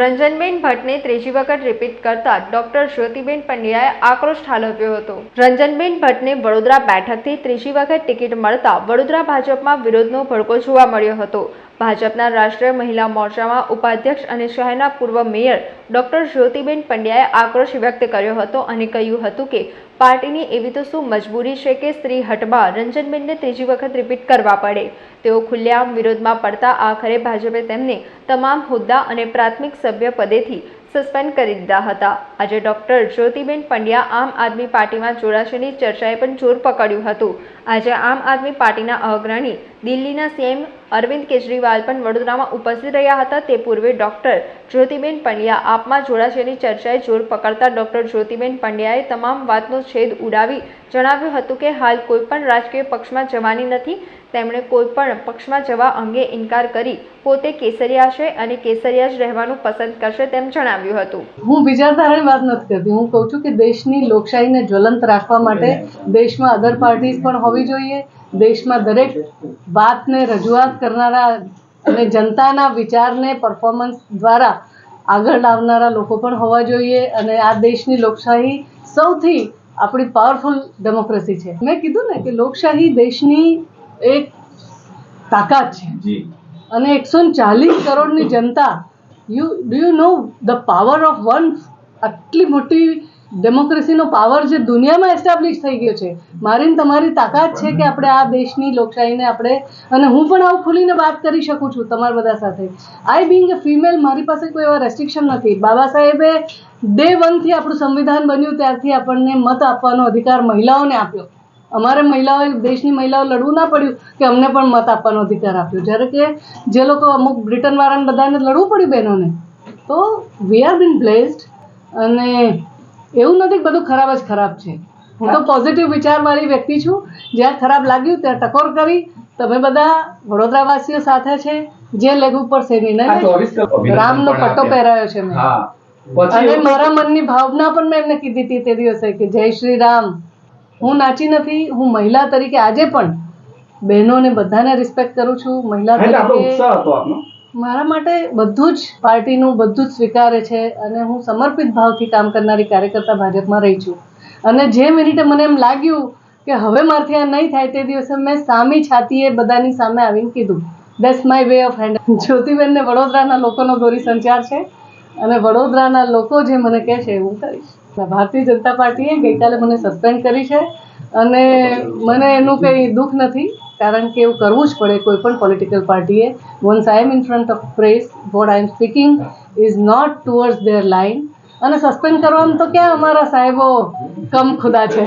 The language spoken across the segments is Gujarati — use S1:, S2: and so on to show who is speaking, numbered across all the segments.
S1: રંજનબેન ભટ્ટને ત્રીજી વખત રિપીટ કરતા ડોક્ટર જ્યોતિબેન પંડ્યાએ આક્રોશ ઠાલવ્યો હતો. રંજનબેન ભટ્ટને વડોદરા બેઠકથી ત્રીજી વખત ટિકિટ મળતા વડોદરા ભાજપમાં વિરોધનો ભડકો જોવા મળ્યો હતો. ભાજપના રાષ્ટ્રીય મહિલા મોરચામાં ઉપાધ્યક્ષ અને શહેરના પૂર્વ મેયર ડોક્ટર જ્યોતિબેન પંડ્યાએ આક્રોશ વ્યક્ત કર્યો હતો અને કહ્યું હતું કે પાર્ટીની એવી તો શું મજબૂરી છે કે સ્ત્રી હટમાં રંજનબેનને ત્રીજી વખત રિપીટ કરવા પડે. તેઓ ખુલ્લેઆમ વિરોધમાં પડતા આખરે ભાજપે તેમને તમામ હોદ્દા અને પ્રાથમિક સભ્ય પદેથી સસ્પેન્ડ કરી દીધા હતા. આજે ડોક્ટર જ્યોતિબેન પંડ્યા આમ આદમી પાર્ટીમાં જોડાશેની ચર્ચાએ પણ જોર પકડ્યું હતું. આજે આમ આદમી પાર્ટીના અગ્રણી દિલ્હીના સીએમ અરવિંદ કેજરીવાલ પણ વડોદરામાં ઉપસ્થિત રહ્યા હતા. તે પૂર્વે ડોક્ટર જ્યોતિબેન પંડ્યા આપમાં જોડાશેની ચર્ચાએ જોર પકડતા ડોક્ટર જ્યોતિબેન પંડ્યાએ તમામ વાતનો છેદ ઉડાવી જણાવ્યું હતું કે હાલ કોઈપણ રાજકીય પક્ષમાં જવાની નથી. તેમણે કોઈપણ પક્ષમાં જવા અંગે ઇનકાર કરી પોતે કેસરિયા છે અને કેસરિયા જ રહેવાનું પસંદ કરશે તેમ જણાવ્યું હતું.
S2: હું વિચારધારાની વાત નથી કરતી. હું કહું છું કે દેશની લોકશાહીને જ્વલંત રાખવા માટે દેશમાં અધર પાર્ટીઝ પણ હોવી જોઈએ. દેશમાં દરેક વાતને રજૂઆત કરનારા અને જનતાના વિચારને પરફોર્મન્સ દ્વારા આગળ લાવનારા લોકો પણ હોવા જોઈએ અને આ દેશની લોકશાહી સૌથી આપણી પાવરફુલ ડેમોક્રેસી છે. મેં કીધું ને કે લોકશાહી દેશની એક તાકાત છે. અને એકસો ચાલીસ કરોડની જનતા you do you know the power of one આટલી મોટી ડેમોક્રેસીનો પાવર જે દુનિયામાં એસ્ટાબ્લિશ થઈ ગયો છે મારી તમારી તાકાત છે કે આપણે આ દેશની લોકશાહીને આપણે, અને હું પણ આવું ખુલીને વાત કરી શકું છું તમારા બધા સાથે. આઈ બિંગ અ ફિમેલ મારી પાસે કોઈ એવા રેસ્ટ્રિક્શન નથી. બાબા સાહેબે ડે વનથી આપણું સંવિધાન બન્યું, ત્યારથી આપણને મત આપવાનો અધિકાર મહિલાઓને આપ્યો. અમારે મહિલાઓએ દેશની મહિલાઓ લડવું ના પડ્યું કે અમને પણ મત આપવાનો અધિકાર આપ્યો. જ્યારે કે જે લોકો અમુક બ્રિટનવાળાને બધાને લડવું પડ્યું બહેનોને, તો વી આર બીન બ્લેસ્ડ અને એવું નથી બધું ખરાબ જ ખરાબ છે. હું તો પોઝિટિવ વિચારવાળી વ્યક્તિ છું. જ્યાં ખરાબ લાગ્યું ત્યાં ટકોર કરી. તમે બધા વડોદરાવાસીઓ સાથે છે. જે
S3: લેગ ઉપર છે
S2: રામનો પટ્ટો. પહેરાયો છે મેં. અને મારા મનની ભાવના પણ મેં એમને કીધી હતી તે દિવસે કે જય શ્રી રામ. હું નાચી નથી હું મહિલા તરીકે આજે પણ બહેનોને બધાને રિસ્પેક્ટ કરું છું. મહિલા તરીકે મારા માટે બધું જ પાર્ટીનું બધું જ સ્વીકારે છે અને હું સમર્પિત ભાવથી કામ કરનારી કાર્યકર્તા ભાજપમાં રહી છું. અને જે મિનિટે મને એમ લાગ્યું કે હવે મારથી આ નહીં થાય તે દિવસે મેં સામી છાતીએ બધાની સામે આવીને કીધું. That's my way of hand જ્યોતિબેનને વડોદરાના લોકોનો ગોરી સંચાર છે અને વડોદરાના લોકો જે મને કહે છે એવું કરીશ. ભારતીય જનતા પાર્ટીએ ગઈકાલે મને સસ્પેન્ડ કરી છે અને મને એનું કંઈ દુઃખ નથી. કારણ કે એવું કરવું જ પડે કોઈ પણ પોલિટિકલ પાર્ટીએ once I am in front of press what I am speaking is not towards their line અને સસ્પેન્ડ કરવાનું તો ક્યાં અમારા સાહેબો કમ ખુદા છે?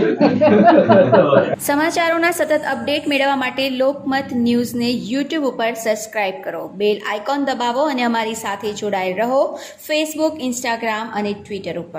S4: સમાચારોના સતત અપડેટ મેળવવા માટે લોકમત ન્યૂઝને યુટ્યુબ ઉપર સબસ્ક્રાઇબ કરો. બેલ આઇકોન દબાવો અને અમારી સાથે જોડાયેલ રહો. ફેસબુક ઇન્સ્ટાગ્રામ અને ટ્વિટર ઉપર.